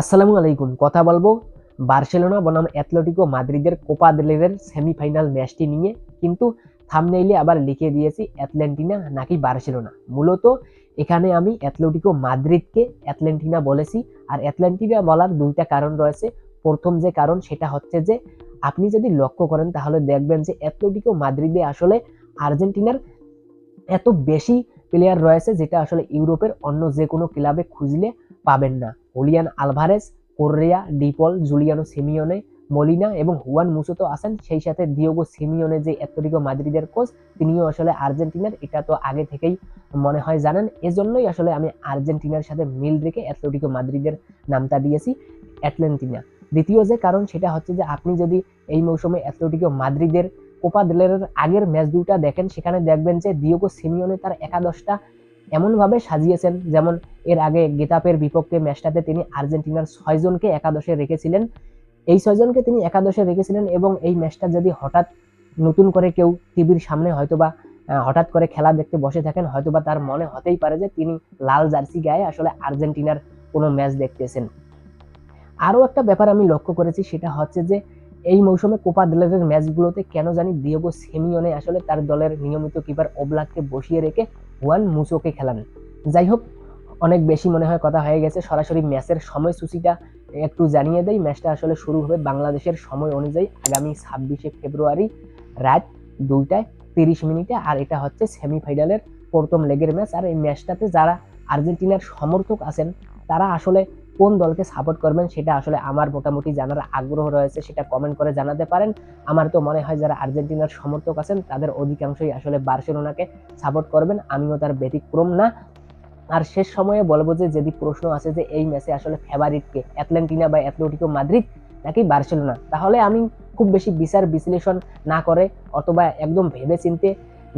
আসসালামু আলাইকুম। কথা বলব বার্সেলোনা বনাম অ্যাথলেটিকো মাদ্রিদের কোপা দেলের সেমিফাইনাল ম্যাচটি নিয়ে, কিন্তু থামনেইলে আবার লিখে দিয়েছি অ্যাটলেন্টিনা নাকি বার্সেলোনা। মূলত এখানে আমি অ্যাথলেটিকো মাদ্রিদকে অ্যাটলেন্টিনা বলেছি, আর অ্যাটলেন্টিনা বলার দুইটা কারণ রয়েছে। প্রথম যে কারণ, সেটা হচ্ছে যে আপনি যদি লক্ষ্য করেন, তাহলে দেখবেন যে অ্যাথলেটিকো মাদ্রিদে আসলে আর্জেন্টিনার এত বেশি প্লেয়ার রয়েছে যেটা আসলে ইউরোপের অন্য যে কোনো ক্লাবে খুঁজলে পাবেন না। Julian Alvarez Correa De Paul Giuliano Simeone Molina এবং হুয়ান মুসো তো আছেন। সেই সাথে দিওগো সিমিওনে যে অ্যাথলেটিকো মাদ্রিদের কোচ তিনিও আসলে আর্জেন্টিনার। এটা তো আগে থেকেই মনে হয় জানেন। এজন্যই আসলে আমি আর্জেন্টিনার সাথে মিল রেখে অ্যাথলেটিকো মাদ্রিদের নামটা দিয়েছি অ্যাটলেন্টিনা দ্বিতীয় যে কারণ সেটা হচ্ছে যে, আপনি যদি এই মৌসুমে অ্যাথলেটিকো মাদ্রিদের কোপা দেলের আগের ম্যাচ দুটা দেখেন, সেখানে দেখবেন যে দিওগো সিমিওনে তার একাদশটা এমনভাবে সাজিয়েছেন, যেমন এর আগে গেতাপের বিপক্ষে ম্যাচটাতে তিনি আর্জেন্টিনার ছয়জনকে একাদশে রেখেছিলেন। এই ছয়জনকে তিনি একাদশে রেখেছিলেন এবং এই ম্যাচটা যদি হঠাৎ নতুন করে কেউ টিভির সামনে হয়তোবা হঠাৎ করে খেলা দেখতে বসে থাকেন, হয়তোবা তার মনে হতেই পারে যে তিনি লাল জার্সি গায়ে আসলে আর্জেন্টিনার কোনো ম্যাচ দেখতেছেন। আরও একটা ব্যাপার আমি লক্ষ্য করেছি, সেটা হচ্ছে যে এই মৌসুমে কোপা দেলের ম্যাচগুলোতে কেন জানি দিয়েগো সেমিওনে আসলে তার দলের নিয়মিত কিপার ওবলাককে বসিয়ে রেখে হুয়ান মুসোকে খেলান। যাই হোক, অনেক বেশি মনে হয় কথা হয়ে গেছে। সরাসরি ম্যাচের সময়সূচিটা একটু জানিয়ে দেই। ম্যাচটা আসলে শুরু হবে বাংলাদেশের সময় অনুযায়ী আগামী ছাব্বিশে ফেব্রুয়ারি রাত দুইটায় তিরিশ মিনিটে। আর এটা হচ্ছে সেমিফাইনালের প্রথম লেগের ম্যাচ। আর এই ম্যাচটাতে যারা আর্জেন্টিনার সমর্থক আছেন, তারা আসলে কোন দলকে সাপোর্ট করবেন সেটা আসলে আমার মোটামুটি জানার আগ্রহ রয়েছে, সেটা কমেন্ট করে জানাতে পারেন। আমার তো মনে হয় যারা আর্জেন্টিনার সমর্থক আছেন, তাদের অধিকাংশই আসলে বার্সেলোনাকে সাপোর্ট করবেন, আমিও তার ব্যতিক্রম না। আর শেষ সময়ে বলব যে, যদি প্রশ্ন আছে যে, এই ম্যাচে আসলে ফেভারিটকে অ্যাটলেন্টিনা বা অ্যাথলেটিকো মাদ্রিদ নাকি বার্সেলোনা? তাহলে আমি খুব বেশি বিচার বিশ্লেষণ না করে, অথবা একদম ভেবে চিনতে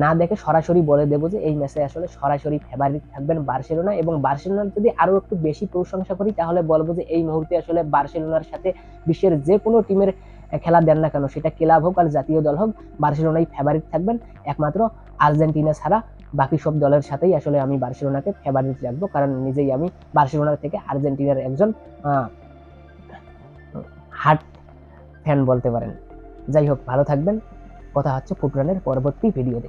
না দেখে সরাসরি বলে দেবো যে এই ম্যাচে আসলে সরাসরি ফেভারিট থাকবেন বার্সেলোনা এবং বার্সেলোনার যদি আরও একটু বেশি প্রশংসা করি, তাহলে বলব যে এই মুহূর্তে আসলে বার্সেলোনার সাথে বিশ্বের যে কোনো টিমের খেলা দেন না কেন, সেটা ক্লাব হোক আর জাতীয় দল হোক, বার্সেলোনাই ফেভারিট থাকবেন। একমাত্র আর্জেন্টিনা ছাড়া বাকি সব দলের সাথেই আসলে আমি বার্সেলোনাকে ফেভারিট রাখব, কারণ নিজেই আমি বার্সেলোনার থেকে আর্জেন্টিনার একজন হার্ট ফ্যান বলতে পারেন। যাই হোক, ভালো থাকবেন। কথা হচ্ছে ফুটরানের পরবর্তী ভিডিওতে